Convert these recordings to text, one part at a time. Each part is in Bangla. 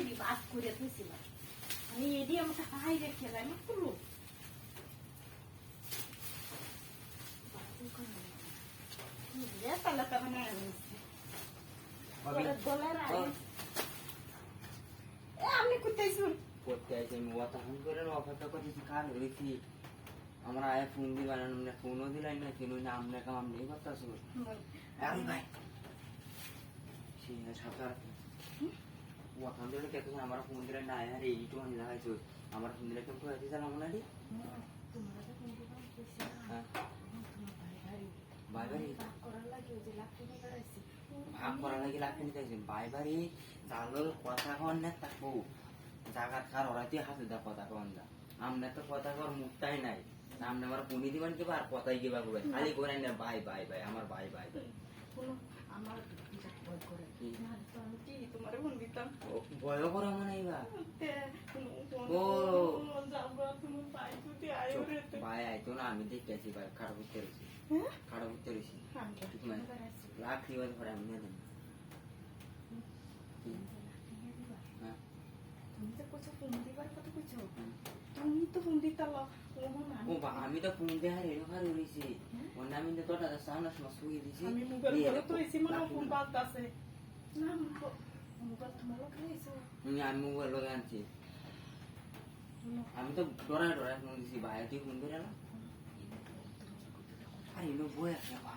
এটি বাস করে দিয়েছিলাম আমি এটি আমাকে হাই রেখে আপনি কোথায় শুন করতে আছে আমি? অত ফোন করে অপেক্ষা করতেছি কার হয়েছি আমরা আয় ফোন দিবা না আমরা ফোনও দিলাই না কেন না আমরা কাম ভাই। আমার আমার ভাই ভাই ভাই ভাই ওই যে লাঠি নিয়ে বেড়াইছি ভাগ করা লাগি লাগতে নিতে আছেন বাই বাড়ি কথা কন না থাকব জাগাত খার ওরাইতে হাতে দা কথা কন দা আমনে তো কথা কর মুখটাই নাই। আমনে আমার পুনি দিবেন কি আর কথাই কিবা করবে খালি করে না, বাই বাই বাই, আমার বাই বাই বাই। আমার ভয় করে কি? না তো আমি কি তোমার ফোন দিতাম ও, করে মনে হয় ও। যাব তুমি পাই আয়ো রে তে। ভাই না আমি দেখতে আছি ভাই খারাপ করতে রয়েছি হ্যাঁ? খারাপ করতে রয়েছি আমি তো ঠিক মানে বেড়াইছি। লাখ আমি নিয়ে দেন কি? লাঠি নিয়ে দিবা। হ্যাঁ কইছো ফোন দিবার কথা কইছো তুমি তো ফোন ও বা আমি তো ফোন দিয়ে হারে হারে রয়েছি ওর আমি তো তোটা সামনে দিছি আমি মোবাইল করে তো এসি মানে ফোন। বাদ আছে না মোবাইল তোমার খাইছো হুম, আমি মোবাইল লগে আনছি। আমি তো ডরায় ডরায় ফোন দিছি ভাই তুই ফোন করে না। আরে বাবা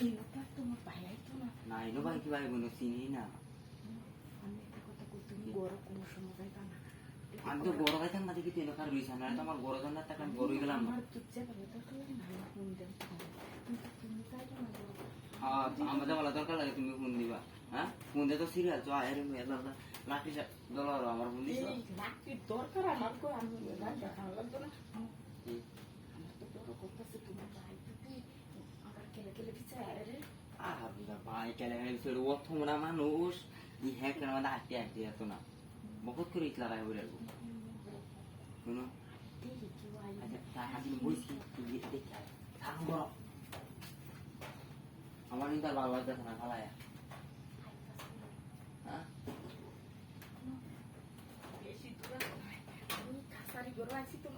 এইটা তোমার ভাই আইতো না। না ভাই কি ভাই বোন চিনি না। দেখি জন্য টাকা আমি বড় গেলাম না আমার তুচ্ছা ভালো দরকার লাগে না আমি ফোন দেন কিন্তু তুমি যাইবা না বড়। হ্যাঁ আমাদের বলা দরকার লাগে তুমি ফোন দিবা হ্যাঁ? ফোন দিয়ে তো সিরিয়াল তো আয়ের লাঠি দল আমার ফোন দিছ। এই দরকার আমার কই আমি দেখানো লাগতো না। কি? আমার তো বড় করতেছে তোমার ভাই তুমি কেলে আহ ভাই কেলে ও মানুষ। ই হ্যাঁ কেন আমাদের হাঁটতে হাঁটতে যেত না বহুত করে ইতলা গায়ে বলে রাখব শুনো দেখি কি আই আচ্ছা তার হাতে বইছি দেখি থাক বড় আমার কিন্তু আর বাবা দেখে না খালায় হ্যাঁ বেশি দূরে নয়। আমি কাছারি গরু আছি তো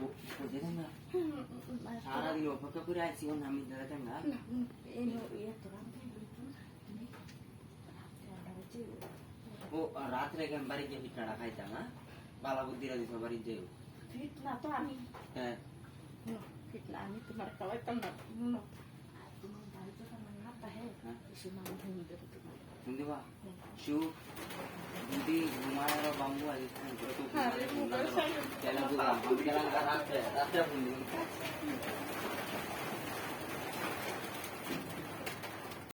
ও- ও যেতাম না সারাদিন অপেক্ষা করে আছি ওর নামি দাঁড়াতাম না ও রাত্রে কেন বাড়ি গিয়ে পিঠাটা খাইতাম হ্যাঁ বালা বুদ্ধিরা দিত বাড়ি যেও ফিটনা তো আমি হ্যাঁ ফিটনা আমি তোমার খাওয়াইতাম না শুনো, তোমার বাড়ি যখন আমার না পাহে হ্যাঁ। এসে আমি ঘুম দেবো তোমার শুনতে পা শু যদি ঘুমায় আর বাম্বু আজ তো আরে, মোবাইল সাইলেন্ট কেন বুঝলাম আমি গেলাম রাত্রে রাত্রে ফোন দিলাম